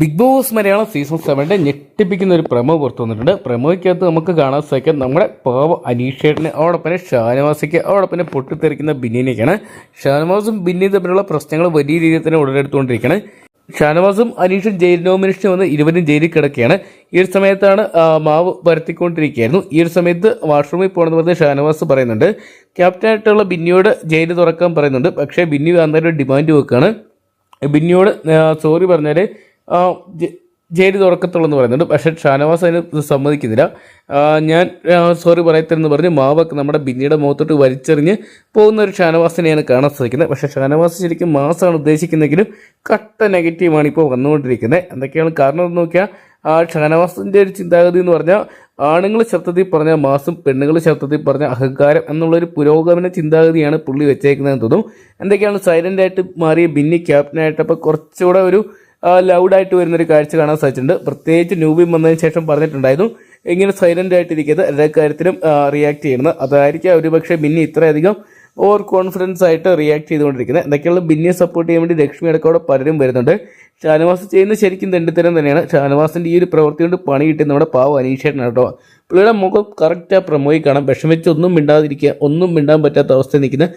Big Boss Malayalam season സെവന്റെ ഞെട്ടിപ്പിക്കുന്ന ഒരു പ്രമോ പുറത്തു വന്നിട്ടുണ്ട്. പ്രമോയ്ക്കകത്ത് നമുക്ക് കാണാൻ സാധിക്കും നമ്മുടെ പാവ അനീഷേട്ടിന് അതോടൊപ്പം തന്നെ ഷാനവാസിക്ക് അതോടൊപ്പം തന്നെ പൊട്ടിത്തെറിക്കുന്ന ബിന്നിനെയൊക്കെയാണ്. ഷാനവാസും ബിന്നി തമ്മിലുള്ള പ്രശ്നങ്ങൾ വലിയ രീതിയിൽ തന്നെ ഉടലെടുത്തുകൊണ്ടിരിക്കുകയാണ്. ഷാനവാസും അനീഷും ജയിൽ നോമിനേഷൻ വന്ന് ഇരുവരും ജയിലിൽ കിടക്കുകയാണ്. ഈ ഒരു സമയത്താണ് മാവ് പരത്തിക്കൊണ്ടിരിക്കുകയായിരുന്നു ഈ ഒരു സമയത്ത് വാഷ്റൂമിൽ പോകണമെന്ന് പറഞ്ഞ് ഷാനവാസ് പറയുന്നുണ്ട്. ക്യാപ്റ്റനായിട്ടുള്ള ബിന്നിയോട് ജയിൽ തുറക്കാൻ പറയുന്നുണ്ട്. പക്ഷേ ബിന്നി അന്നേരം ഡിമാൻഡ് വെക്കുകയാണ്. ബിന്നിയോട് സോറി പറഞ്ഞാൽ ജയിൽ തുറക്കത്തുള്ളൂ എന്ന് പറയുന്നുണ്ട്. പക്ഷേ ഷാനവാസ് അതിന് സമ്മതിക്കുന്നില്ല. ഞാൻ സോറി പറയത്തില്ലെന്ന് പറഞ്ഞ് മാവൊക്കെ നമ്മുടെ ബിന്നിയുടെ മുഖത്തോട്ട് വലിച്ചെറിഞ്ഞ് പോകുന്ന ഒരു ഷാനവാസിനെയാണ് കാണാൻ സാധിക്കുന്നത്. പക്ഷേ ഷാനവാസ് ശരിക്കും മാസമാണ് ഉദ്ദേശിക്കുന്നെങ്കിലും കട്ട നെഗറ്റീവാണ് ഇപ്പോൾ വന്നുകൊണ്ടിരിക്കുന്നത്. എന്തൊക്കെയാണ് കാരണം എന്ന് നോക്കിയാൽ ആ ഷാനവാസിന്റെ ഒരു ചിന്താഗതി എന്ന് പറഞ്ഞാൽ ആണുങ്ങൾ ശബ്ദത്തിൽ പറഞ്ഞ മാസം പെണ്ണുങ്ങൾ ശബ്ദത്തിൽ പറഞ്ഞ അഹങ്കാരം എന്നുള്ളൊരു പുരോഗമന ചിന്താഗതിയാണ് പുള്ളി വെച്ചേക്കുന്നതെന്ന് തോന്നും എന്തൊക്കെയാണ് സൈലന്റായിട്ട് മാറിയ ബിന്നി ക്യാപ്റ്റനായിട്ടപ്പോൾ കുറച്ചുകൂടെ ഒരു ലൗഡായിട്ട് വരുന്നൊരു കാഴ്ച കാണാൻ സാധിച്ചിട്ടുണ്ട്. പ്രത്യേകിച്ച് ന്യൂബിയും വന്നതിന് ശേഷം പറഞ്ഞിട്ടുണ്ടായിരുന്നു. ഇങ്ങനെ സൈലന്റ് ആയിട്ടിരിക്കുന്നത് എല്ലാ കാര്യത്തിലും റിയാക്ട് ചെയ്യുന്നത്. അതായിരിക്കും ഒരുപക്ഷെ ബിന്നി ഇത്രയധികം ഓവർ കോൺഫിഡൻസ് ആയിട്ട് റിയാക്ട് ചെയ്തുകൊണ്ടിരിക്കുന്നത്. എന്തൊക്കെയുള്ള ബിന്നിയെ സപ്പോർട്ട് ചെയ്യാൻ വേണ്ടി ലക്ഷ്മി അടക്കോടെ പലരും വരുന്നുണ്ട്. ഷാനവാസ് ചെയ്യുന്ന ശരിക്കും തെണ്ടിത്തരം തന്നെയാണ്. ഷാനവാസിന്റെ ഈ ഒരു പ്രവൃത്തി കൊണ്ട് പണി കിട്ടി നമ്മുടെ പാവം അനീഷേട്ടനാണ് കേട്ടോ. പുള്ളിയുടെ മുഖം കറക്റ്റ് പ്രമോയി കാണാം. വിഷമിച്ച് ഒന്നും മിണ്ടാതിരിക്കുക. ഒന്നും മിണ്ടാൻ പറ്റാത്ത അവസ്ഥ നിൽക്കുന്ന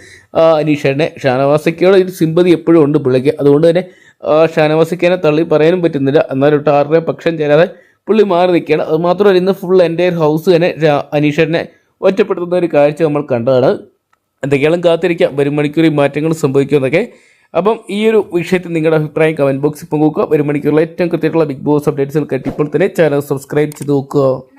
അനീഷേട്ടനെ. ഷാനവാസിക്കോട് ഒരു സിമ്പതി എപ്പോഴും ഉണ്ട് പുള്ളിക്ക്. അതുകൊണ്ട് തന്നെ ഷാനവാസിക്കനെ തള്ളി പറയാനും പറ്റുന്നില്ല. എന്നാലും ഒട്ടാറിനെ പക്ഷം ചേരാതെ പുള്ളി മാറി നിൽക്കുകയാണ്. അത് മാത്രമല്ല ഇന്ന് ഫുൾ എന്റെ ഹൗസ് തന്നെ അനീഷനെ ഒറ്റപ്പെടുത്തുന്ന ഒരു കാഴ്ച നമ്മൾ കണ്ടതാണ്. എന്തൊക്കെയാണ് കാത്തിരിക്കാം. വരും മണിക്കൂറിൽ മാറ്റങ്ങൾ സംഭവിക്കുമെന്നൊക്കെ അപ്പം ഈ ഒരു വിഷയത്തിൽ നിങ്ങളുടെ അഭിപ്രായം കമന്റ് ബോക്സിൽ പങ്കുവെക്കുക. വരും മണിക്കൂറിൽ ഏറ്റവും കൃത്യമായിട്ടുള്ള ബിഗ് ബോസ് അപ്ഡേറ്റ്സുകൾ ഇപ്പോൾ തന്നെ ചാനൽ സബ്സ്ക്രൈബ് ചെയ്ത് നോക്കുക.